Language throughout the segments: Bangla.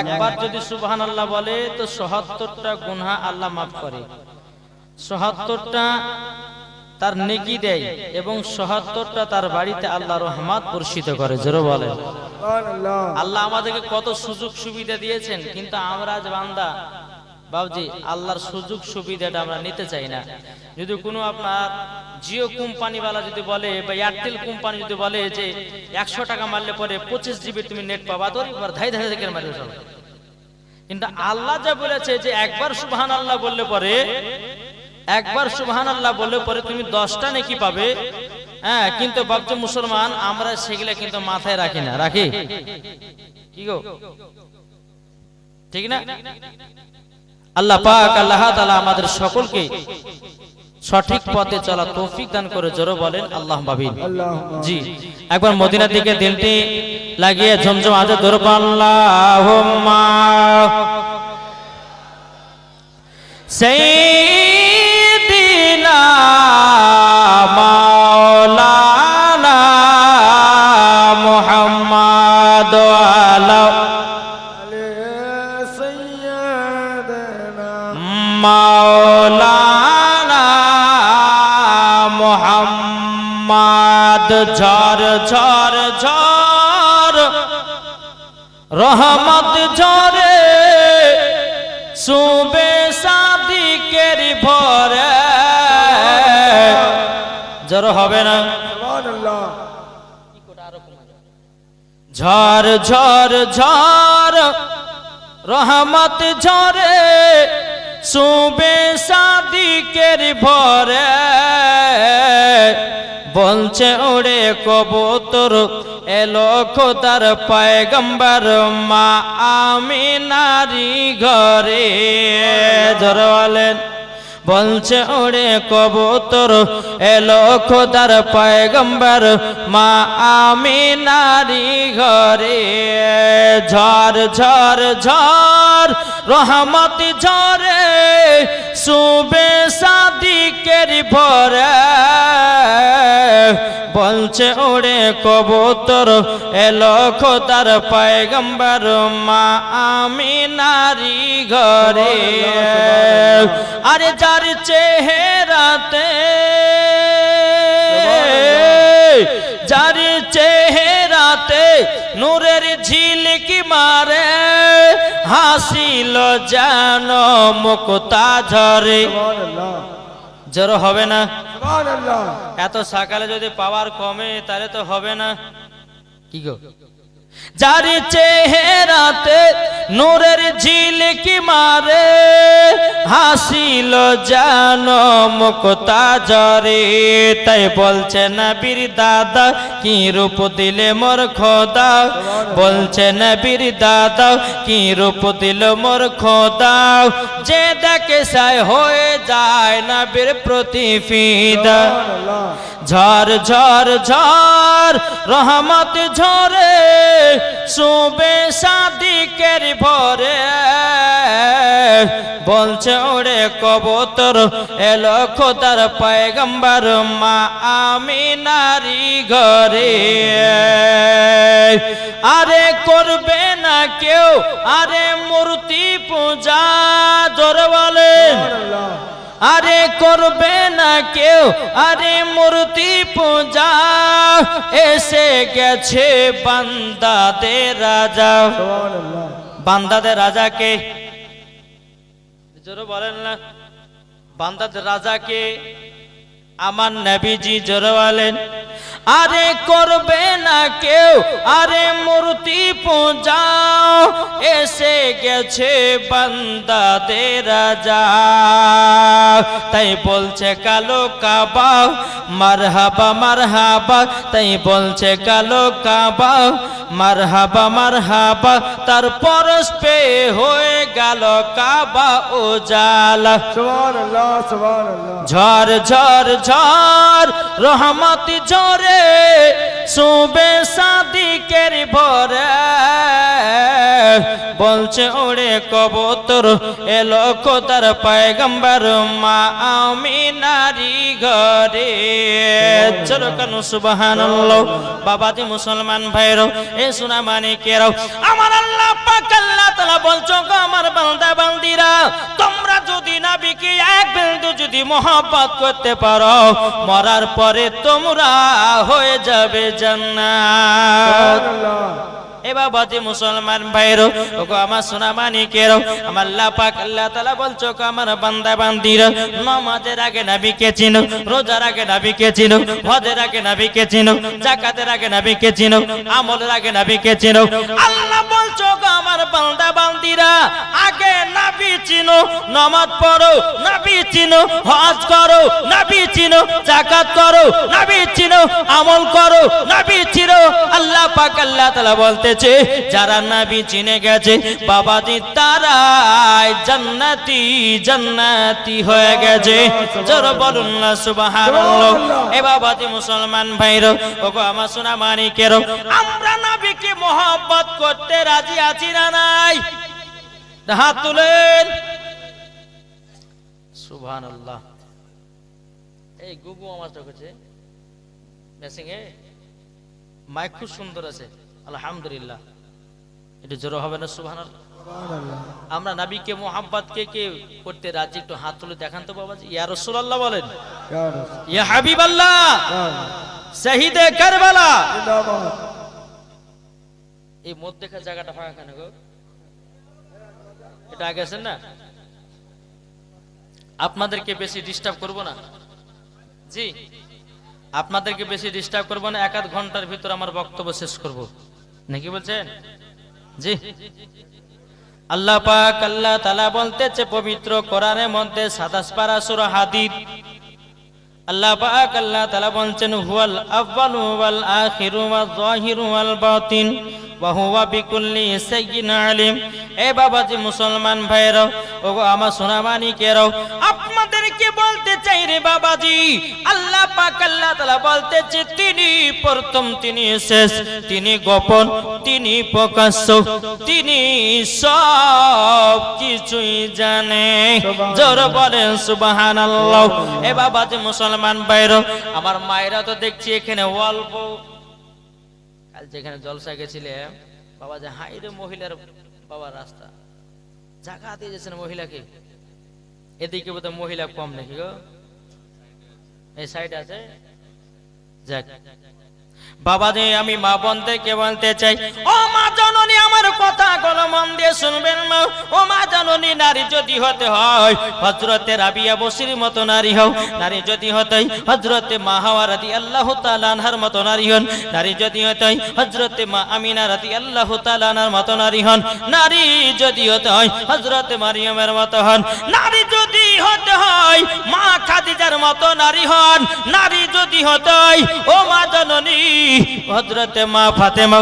একবার যদি সুবহান আল্লাহ বলে তো সহাত্তরটা গুনহা আল্লাহ মাফ করে। সহাত্তরটা তার নেকি দেয় এবং সহাত্তরটা তার বাড়িতে আল্লাহ রহমাত পরিষিত করে জোর বলেন। আল্লাহ আমাদেরকে কত সুযোগ সুবিধা দিয়েছেন কিন্তু আমরা আজ বান্দা বাবজি, আল্লাহর সুযোগ সুবিধাটা আমরা নিতে চাই না। যদি কোনো আপনার জিও কোম্পানিওয়ালা যদি বলে বা এয়ারটেল কোম্পানি যদি বলে যে একশো টাকা মারলে পরে পঁচিশ জিবি তুমি নেট পাবা, তো এবার ধাই ধাই থেকে মারবে সব কিন্তু আল্লাহ যা বলেছে যে একবার সুবহান আল্লাহ বললে পরে, একবার সুবহান আল্লাহ বললে পরে তুমি দশটা নাকি পাবে। হ্যাঁ কিন্তু বাবজি মুসলমান, আমরা সেগুলা কিন্তু মাথায় রাখি না। রাখি? কি গো? ঠিক না? আল্লাহ পাক আল্লাহ তাআলা আমাদের সকলকে সঠিক পথে চলা তৌফিক দান করে জোরে বলেন আল্লাহ বাবিন জি একবার মদিনার দিকে দিনটি লাগিয়ে ঝমঝম আজ ধরব আল্লাহুম্মা। ঝর ঝর ঝর। রহমত ঝরে, সুবে সাদিকের ভরে। জ্বর হবে না? ঝর ঝর ঝর। রহমত ঝরে, সুবে সাদিকের ভরে। বলছে ওড়ে কবুতর, এলো খোদার পায়গম্বর, মা আমি নারী ঘরে। ধরলেন বলছে, ওরে কবুতর, এলো খোদার পায়গম্বর, মা আমি নারী ঘরে। ঝড় ঝড় ঝড়, রহমত ঝরে সুবে সাদিকের ভরে বলছে, ওরে কবুতর, এলো খোদার পায়গম্বর, মা আমি নারী ঘরে। আরে যার চেহারাতে যার চেহারাতে নূরের ঝিলকি মারে হাসিল যেন মুক্তা ঝরে। জোরো হবে না? এত সকালে যদি পাওয়ার কমে তাহলে তো হবে না। কি গো? যার চেহারাতে নূরের ঝিলকি মারে হাসিল যেন মুক্তা জরে তাই বলছে নবীর দাদা কি রূপ দিলে মোর খোদা? বলছে নবীর দাদা কি রূপ দিল মোর খোদা? যে দেখে সাই হয়ে যায় নবীর প্রতি ফিদা সুবহানাল্লাহ। ঝড় ঝড় ঝড় রহমত ঝরে সুবে সাদিকের ভরে। বলছে, ওরে কবুতর, এলো খোদার পায়গম্বর, মা আমি নারী ঘরে। আরে করবে না কেউ, আরে মূর্তি পূজা জোর বলেন আরে করবে না কেউ, আরে মূর্তি পূজা। এসে গেছে বান্দাদের রাজা। বান্দাদের রাজাকে জোরে বলেন না। বান্দাদের রাজাকে আমার নবীজি জোরে বলেন। আরে করবে না কেউ আরে মূর্তি পূজা এসে গেছে বান্দাদের রাজা। তাই বলছে কালো কাবা মারহাবা মারহাবা তাই বলছে কালো কাবা মারহাবা মারহাবা তার পরশ পে হয়ে গেল কাবা ও জালা ঝড় ঝড় ঝড় রহমতি ঝরে সুবে সাদিকের ভরে। বলছে, ওরে কবুতর এলো খোদার পায়গম্বর, মা আমি নারী ঘরে। চলো কেন সুবাহান বাবাজি মুসলমান ভাইরাও এ সোনা মানিকেরাও, আমার আল্লাহ পাক আল্লাহ বান্দিরা, তোমরা যদি নাবিকে এক বিন্দু যদি মহব্বত করতে পারো, মরার পরে তোমরা হয়ে যাবে জান্নাত। এ মুসলমান ভাইরো, ওগো আমার সোনা মানিকেরও আমার আল্লাহ পাক আল্লাহ তাআলা বলছো গো আমার বান্দা বান্দিরা নামাজের আগে নবীকে চিনো, রোজার আগে নবীকে চিনো, হজের আগে নবীকে চিনো, যাকাতের আগে নবীকে চিনো, আমলের আগে নবীকে চিনো। আল্লাহ বলছো গো আমার বান্দা বান্দিরা আগে নবী চিনো, নামাজ পড়ো, নবী চিনো, হজ করো, নবী চিনো, যাকাত করো, নবী চিনো, আমল করো, নবী চিনো। আল্লাহ পাক আল্লাহ তাআলা বলতেছে যারা নবী চিনে গেছে, বাবাজি তারাই জান্নাতি জান্নাতি হয়ে গেছে। জোর বলুন না সুবহানাল্লাহ। এ বাবাজি মুসলমান ভাইরো, ওগো আমার সোনা মানিকেরও আমরা নবীকে মোহাব্বত করতে রাজি আছি না নাই? হাত তুলেন। সুবহানাল্লাহ। এই গুগু আমার চোখেছে মেসিং এ মাইক খুব সুন্দর আছে। আলহামদুলিল্লাহ। এটা জোর হবে না সুবহানাল্লাহ? আমরা নবীকে মোহাম্মত কে কে করতে রাজি? একটু হাত তুলে দেখান তো বাবাজি। ইয়া রাসূলুল্লাহ বলেন। ইয়া হাবিবাল্লাহ। ইয়া শহীদে কারবালা। এই মদ দেখা জায়গাটা ফাঁকা কেন গো? এটা আগে আছেন না? আপনাদেরকে বেশি ডিস্টার্ব করব না? জি? আপনাদেরকে বেশি ডিস্টার্ব করব না এক আধ ঘণ্টার ভিতর আমার বক্তব্য শেষ করব। নাকি বলছেন? জি। আল্লাহ পাক আল্লাহ তালা বলতেছে, পবিত্র কোরআনের মধ্যে সাতাশ পারা সূরা হাদিদ। আল্লাহ পাক আল্লাহ তাআলা বলছেন, হুয়াল আউয়ালু ওয়াল আখিরু ওয়াল যাহিরু ওয়াল বাতিন, ওয়া হুয়া বিকুল্লি শাইইন আলিম। এ বাবাজি মুসলমান ভাইরাও ও আমার সোনা মানিকেরাও আপনাদেরকে বলতে চাই রে বাবাজি। আল্লাহ পাক আল্লাহ তাআলা বলতেছে তিনি প্রথম তিনি শেষ তিনি গোপন তিনি প্রকাশ্য তিনি সব কিছুই জানে। জোর বলেন সুবহানাল্লাহ। এ বাবা যে মুসলমান বাইর আমার মায়েরা তো দেখছি এখানে অল্প। কাল যেখানে জলসা গেছিলে বাবা যে হাই রে মহিলার বাবার রাস্তা। জায়গা দিয়ে যাচ্ছেন মহিলাকে। এদিকে বোধহয় মহিলা কম নাকি গো? এই সাইড আছে? যাক। বাবা আমি মা বনতে কে বলতে চাই, ও মা কথা গুলো মন দিয়ে শুনবেন মা। ও মা নারী যদি হতে হয় হজরতে রাবিয়া বসির মতো নারী হও। নারী যদি হতে হজরতে মা রাতি আল্লাহ তালানহার মতো নারী হন। নারী যদি হতে হজরতে মা আমিনা রাতি আল্লাহ তালানার মতো নারী হন। নারী যদি হতে হয় হজরতে মারিয়মের মতো হন। নারী যদি হতে হয়, মা খাদিজার মতো নারী হন, নারী যদি হতে ও মা জননী মা ফাতেমা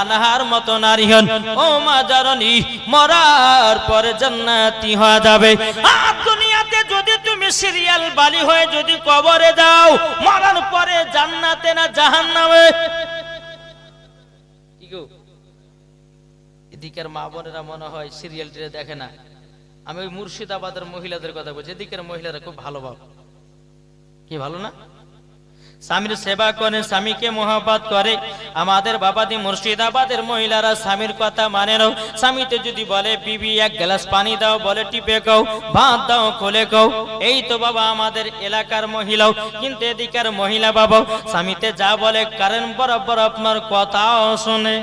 আনহার মতো নারী হন, ও মা জননী, মরার পরে হয়ে যাবে। যদি তুমি সিরিয়াল বালি হয়ে যদি কবরে যাও, মরার পরে জান্নাতে না জাহান্নামে? এদিকের মা বোনেরা মনে হয় সিরিয়াল দেখে না। আমি ওই মুর্শিদাবাদের মহিলাদের কথা বলছি, এদিকের মহিলারা খুব ভালো ভাব কি ভালো না? স্বামীর সেবা করে, স্বামীকে মহাপাত করে। আমাদের বাবাদি মুর্শিদাবাদের মহিলারা স্বামীর কথা মানে নাও স্বামীতে যদি বলে, বিবি, এক গ্লাস পানি দাও, বলে টিপে কাও ভাত দাও, খুলে কাও এই তো বাবা আমাদের এলাকার মহিলাও কিন্তু এদিকার মহিলা বাবা, স্বামীতে যা বলে কারণ বরাবর আপনার কথাও শোনে।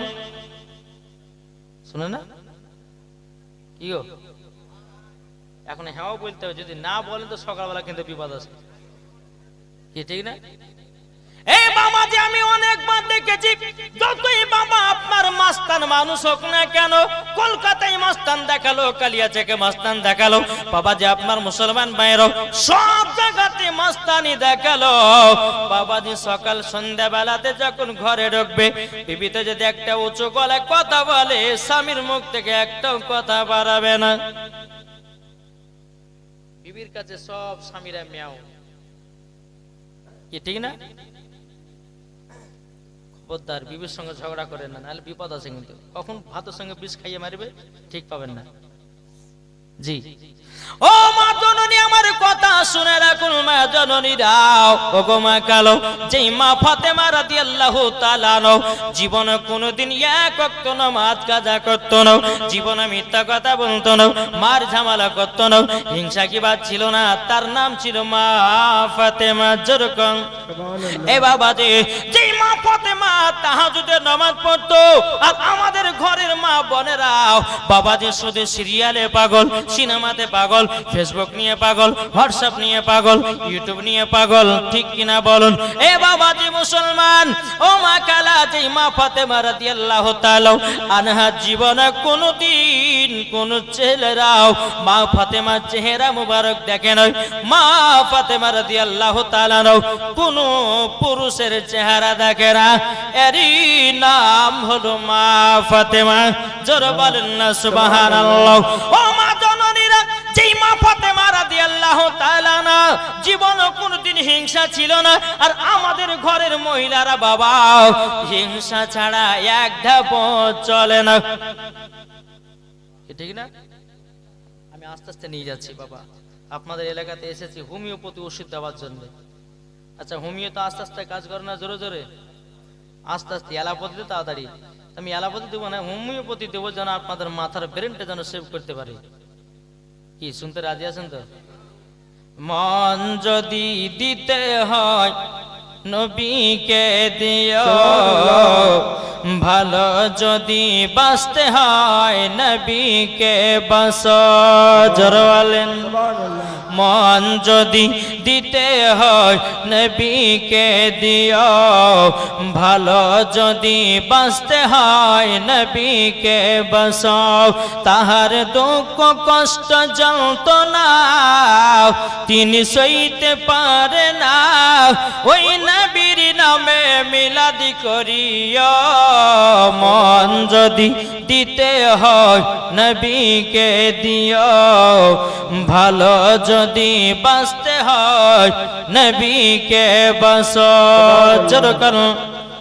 শুনে না? কি গো? এখন হ্যাঁ বলতে হবে, যদি না বলেন তো সকালবেলা কিন্তু বিপদ আছে। কি, ঠিক না? এই বাবা যে আমি অনেকবার দেখেছি কলকাতায় দেখাল কালিয়া মাস্তান দেখাল আপনার মুসলমান সব জায়গাতে দেখাল। সকাল সন্ধ্যা বেলাতে যখন ঘরে ঢুকবে, বিবিতে যদি একটা উঁচু গলায় কথা বলে, স্বামীর মুখ থেকে একটাও কথা বাড়াবে না। বিবির কাছে সব স্বামীরা মেয়াও। কি ঠিক না? খবরদার, বিবির সঙ্গে ঝগড়া করেন না, নাহলে বিপদ আছে কিন্তু। কখন ভাতের সঙ্গে বিষ খাইয়ে মারবে, ঠিক পাবেন না। জি। ও মা জননী আমার কথা শুনে রাখুন মা জননী রাও ও গো মা কালো যেই মা ফাতেমা রাদিয়াল্লাহু তাআলা জীবনে কোনোদিন এক ওয়াক্ত নামাজ কাজা করত না জীবনে মিথ্যা কথা বলতো না মার ঝামেলা করত না হিংসা কি বাদ ছিল না? তার নাম ছিল মা ফাতেমা যেরকম এ বাবা যে যেই মা ফাতেমা তাহাজুদের নামাজ পড়তো আর আমাদের ঘরের মা বোনেরাও বাবা যে শুধু সিরিয়ালে পাগল সিনেমাতে পাগল ফেসবুক নিয়ে পাগল হোয়াটসঅ্যাপ নিয়ে পাগল ইউটিউব নিয়ে পাগল, ঠিক কিনা বলুন? এ বাবা যে মুসলমান, ও মা কালা যে মা ফাতেমা রাদিয়াল্লাহু তাআলা, আনহা জীবনে কোনোদিন কোন ছেলেরাও মা ফাতেমার চেহারা মুবারক দেখে নয়। মা ফাতেমা রাদিয়াল্লাহু তাআলা নও, কোন পুরুষের চেহারা দেখে না। এরই নাম হলো মা ফাতেমা। জোর বলেন না, সুবহানাল্লাহ। ও মা জীবন কোনদিন হিংসা ছিল না। আর আমাদের ঘরের মহিলারা বাবা, হিংসা ছাড়া এক ধাপ চলে না। ঠিক না? আমি আস্তে আস্তে নিয়ে যাচ্ছি বাবা। আপনাদের এলাকাতে এসেছি হোমিওপ্যাথি ওষুধ দেওয়ার জন্য। আচ্ছা হোমিও তো আস্তে আস্তে কাজ করে না, জোরে জোরে। আস্তে আস্তে অ্যালাপথিতে তাড়াতাড়ি। আমি অ্যালাপথি দেবো না, হোমিওপ্যাথি দেবো যেন আপনাদের মাথার ব্রেনটা যেন সেভ করতে পারে। কি, শুনতে রাজি আছেন তো? মন যদি দিতে হয়, নবীকে দিও। ভালো যদি বাঁচতে হয়, নবীকে বাস জরওয়ালেন মন যদি দিতে হয়, নবীকে দিও। ভালো যদি বাঁচতে হয়, নবীকে বসাও তাহার দুঃখ কষ্ট যন্ত্রণা তিনি সইতে পারে না। ওই নবীর নামে মিলাদি করিও। মন যদি দিতে হয়, নবীকে দিও। ভালো যদি বাঁচতে হয় নবীকে বাস জোর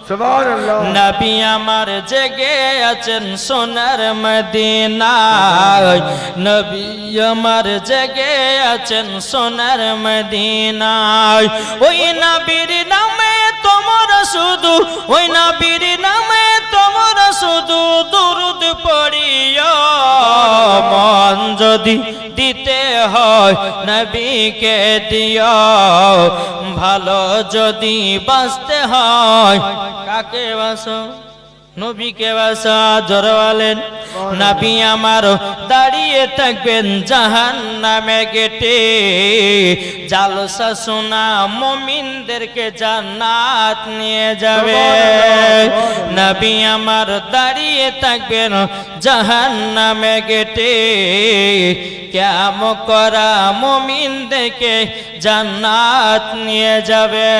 সুবহানাল্লাহ। নবী আমার জেগে আছেন সোনার মদিনায়। নবী আমার জেগে আছেন সোনার মদিনায়। ওই নবীর নামে তোমার শুধু ওই নবীর নামে তোমার শুধু দুরুদ পড়িও। মন যদি দিতে হয় নবীকে দিও। ভালো যদি বাঁচতে হয় কাকে বাসো নবীকে বাসা জড়ালেন নাবি আমার দাঁড়িয়ে থাকবেন জাহান নামে গেটে জালসা শোনা মমিনদেরকে জান্নাত নিয়ে যাবে। নবী আমার দাঁড়িয়ে থাকবেন জাহান নামে গেটে। ক্যাম করা মমিন দেখে জান্নাত নিয়ে যাবে।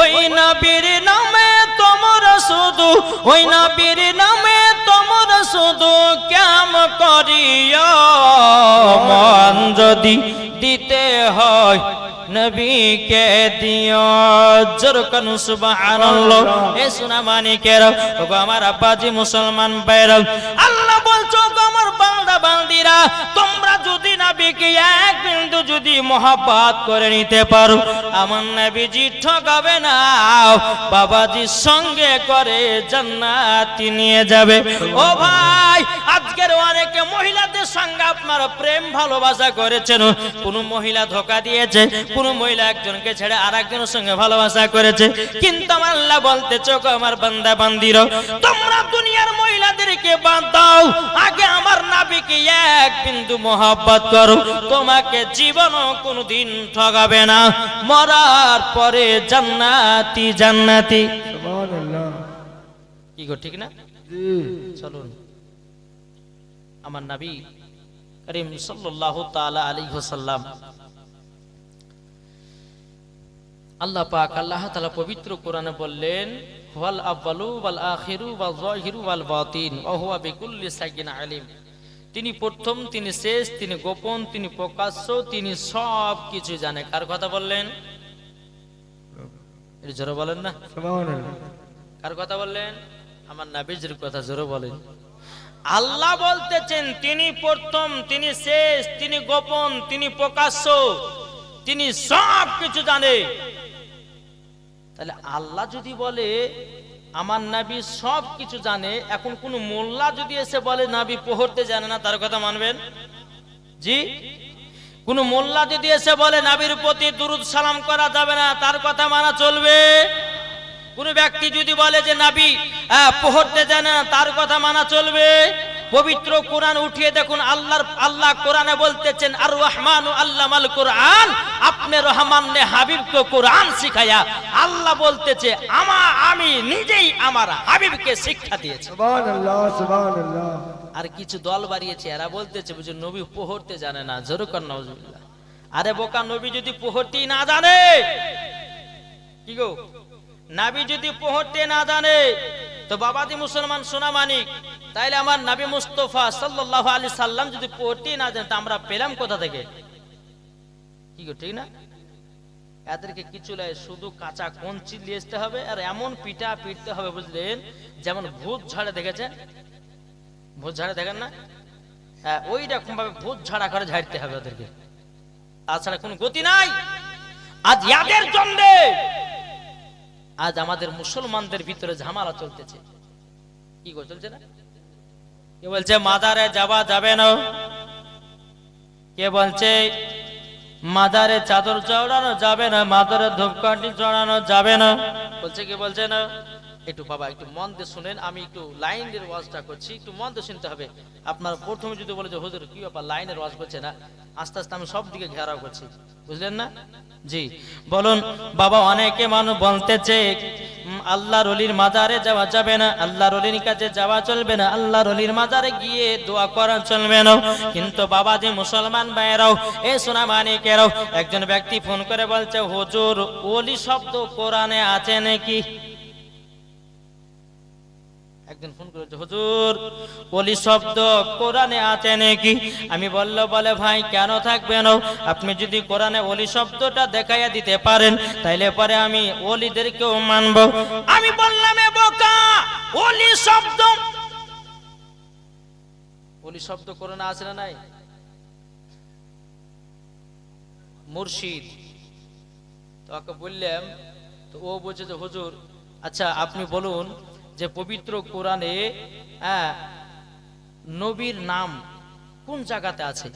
ওই নবীর নামে তোমরা শুধু, ওই নবীর নামে শুধু কেম করিও মন যদি দিতে হয়, নবীকে দিও। জোরকান সুবহানাল্লাহ। এ সোনা মানিকের আমার আব্বাজি মুসলমান বাইরাল আল্লাহ বলছো আমার বান্দিরা, তোমরা যদি নবীকে এক বিন্দু যদি মহাব্বত করে নিতে পারো, আমার নবীজি ঠকাবে না বাবাজির সঙ্গে করে জান্নাতি নিয়ে যাবে। ও ভাই, আজকের অনেকে মহিলাদের সঙ্গে আপনার প্রেম ভালোবাসা করেছেন, কোন মহিলা ধোকা দিয়েছে, কোন মহিলা একজনকে ছেড়ে আর একজনের সঙ্গে ভালোবাসা করেছে, কিন্তু আমার আল্লাহ বলতে চোখ আমার বান্দা বান্দির তোমরা দুনিয়ার মহিলাদেরকে বাদ দাও আগে আমার নাবিকে এক বিন্দু মোহাব্বত করো। তোমাকে জীবন কোনদিন ঠগাবে না। মরার পরে জান্নাতি জান্নাতি। সুবহানাল্লাহ। কি গো ঠিক না? চলুন। আমার নবী করিম সাল্লাল্লাহু তাআলা আলাইহি ওয়াসাল্লাম। আল্লাহ পাক আল্লাহ তাআলা পবিত্র কোরআনে বললেন ওয়াল আউয়ালু ওয়াল আখিরু ওয়াল যাহিরু ওয়াল বাতিন ওয়া হুয়া বিকুল্লি শাইইন আলিম। তিনি প্রথম তিনি শেষ তিনি গোপন তিনি প্রকাশ্য তিনি সব কিছু জানে। কার কথা বললেন? জোরে বলেন না। কার কথা বললেন? আমার নাবিজের কথা জোরে বলেন। আল্লাহ বলতেছেন তিনি প্রথম তিনি শেষ তিনি গোপন তিনি প্রকাশ্য তিনি সব কিছু জানে। তাহলে আল্লাহ যদি বলে, আমার নাবি সব কিছু জানে, এখন কোন মোল্লা যদি এসে বলে, নাবি পোহরতে জানে না, তার কথা মানবেন? জি? কোন মোল্লা যদি এসে বলে, নাবির প্রতি দুরুদ সালাম করা যাবে না, তার কথা মানা চলবে? কোন ব্যক্তি যদি বলে যে, নাবি পড়তে জানে না, তার কথা মানা চলবে? পবিত্র কোরআন উঠিয়ে দেখুন আল্লাহর আল্লাহ কোরআনে বলতেছেন আর রহমান আল্লাহ আল কোরআন। আপনি রহমান নে হাবিবকে কোরআন শিখায়া আল্লাহ বলতেছে আমা আমি নিজেই আমার হাবিবকে শিক্ষা দিয়েছি। সুবহান আল্লাহ সুবহান আল্লাহ আর কিছু দল বাড়িয়েছে এরা বলতেছে বুঝে নবী পোহরতে জানে না জোরকর নজরুল্লাহ আরে বোকা নবী যদি পোহরতেই না জানে কি গো? নাবি যদি পোহরতে না জানে তো বাবাদি মুসলমান সোনা মানিক তাইলে আমার নাবি মুস্তফা সাল্লাহ আলী সাল্লাম যদি পোহরতেই না জানে আমরা পেলাম কোথা থেকে? কি গো ঠিক না? এদেরকে কিছু লাই শুধু কাঁচা কঞ্চি আসতে হবে আর এমন পিঠা পিটতে হবে বুঝলেন? যেমন ভূত ঝাড়ে দেখেছেন? ভূত ঝাড়ে দেখেন না? হ্যাঁ, ওই রকম ভাবে ভূত ঝাড়া করে ঝাড়তে হবে ওদেরকে। তাছাড়া কোনো গতি নাই। আজ ইয়াদের জন্য। আজ আমাদের মুসলমানদের ভিতরে ঝামেলা চলতেছে। কি চলছে না? কে বলছে, মাদারে যাওয়া যাবে না? কে বলছে, মাদারে চাদর চড়ানো যাবে না, মাদারে ধূপকাঠি চড়ানো যাবে না? বলছে, কি বলছে না? একটু বাবা, একটু মন দিয়ে শুনেন, আমি একটু লাইনের ওয়াজটা করছি, একটু মন দিয়ে শুনতে হবে। আপনার প্রথমে যদি বলে যে, হুজুর, কি ব্যাপার, লাইনের ওয়াজ করছে না? আস্তে আস্তে আমি সব দিকে ঘেরাও করছি। বুঝলেন না? জি। বলুন, বাবা, অনেকে মানুষ বলতেছে উম, রলির মাজারে যাওয়া যাবে না আল্লাহ রলির কাছে যাওয়া চলবে না আল্লাহ রলির মাজারে গিয়ে দোয়া করা চলবে না। কিন্তু বাবা যে মুসলমান ভাইয়েরাও এ সোনা মানিকেরাও একজন ব্যক্তি ফোন করে বলছে হুজুর ওলি শব্দ কোরআনে আছে নাকি? একজন ফোন করেছে, হুজুর অলি শব্দ কোরআনে আছে নাকি? আমি বলল, বলে ভাই, কেন থাকবে না? আপনি যদি কোরআনে অলি শব্দটা দেখাইয়া দিতে পারেন, তাইলে পরে আমি অলিদেরকেও মানব। আমি বললাম বোকা অলি শব্দ অলি শব্দ কোরআনে আছে না নাই? মুর্শিদ। তো ওকে বললাম, তো ও বলছে যে, হুজুর আচ্ছা আপনি বলুন যে পবিত্র কোরআনে হ্যাঁ, নবীর নাম কোন জায়গাতে আছে?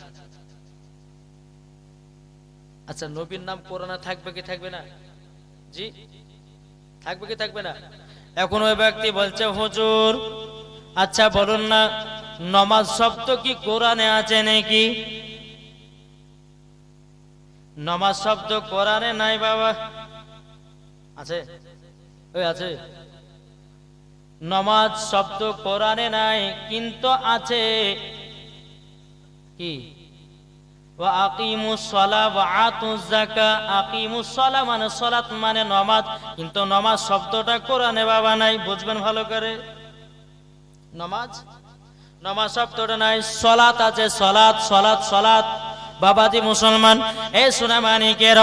আচ্ছা নবীর নাম কোরআনে থাকবে কি থাকবে না? জি থাকবে কি থাকবে না? এখন ওই ব্যক্তি বলছে হুজুর আচ্ছা বলুন না নমাজ শব্দ কি কোরআনে আছে নাকি? নমাজ শব্দ কোরআনে নাই বাবা। আছে? ওই আছে? নমাজ শব্দ কোরআনে নাই, কিন্তু আছে। কি? সালাহ মানে মানে নমাজ। কিন্তু নমাজ শব্দটা কোরআনে বাবা নাই, বুঝবেন ভালো করে। নমাজ? নমাজ শব্দটা নাই, সলাত আছে সলাত। বাবাজি মুসলমান, এ সোনা মানিকের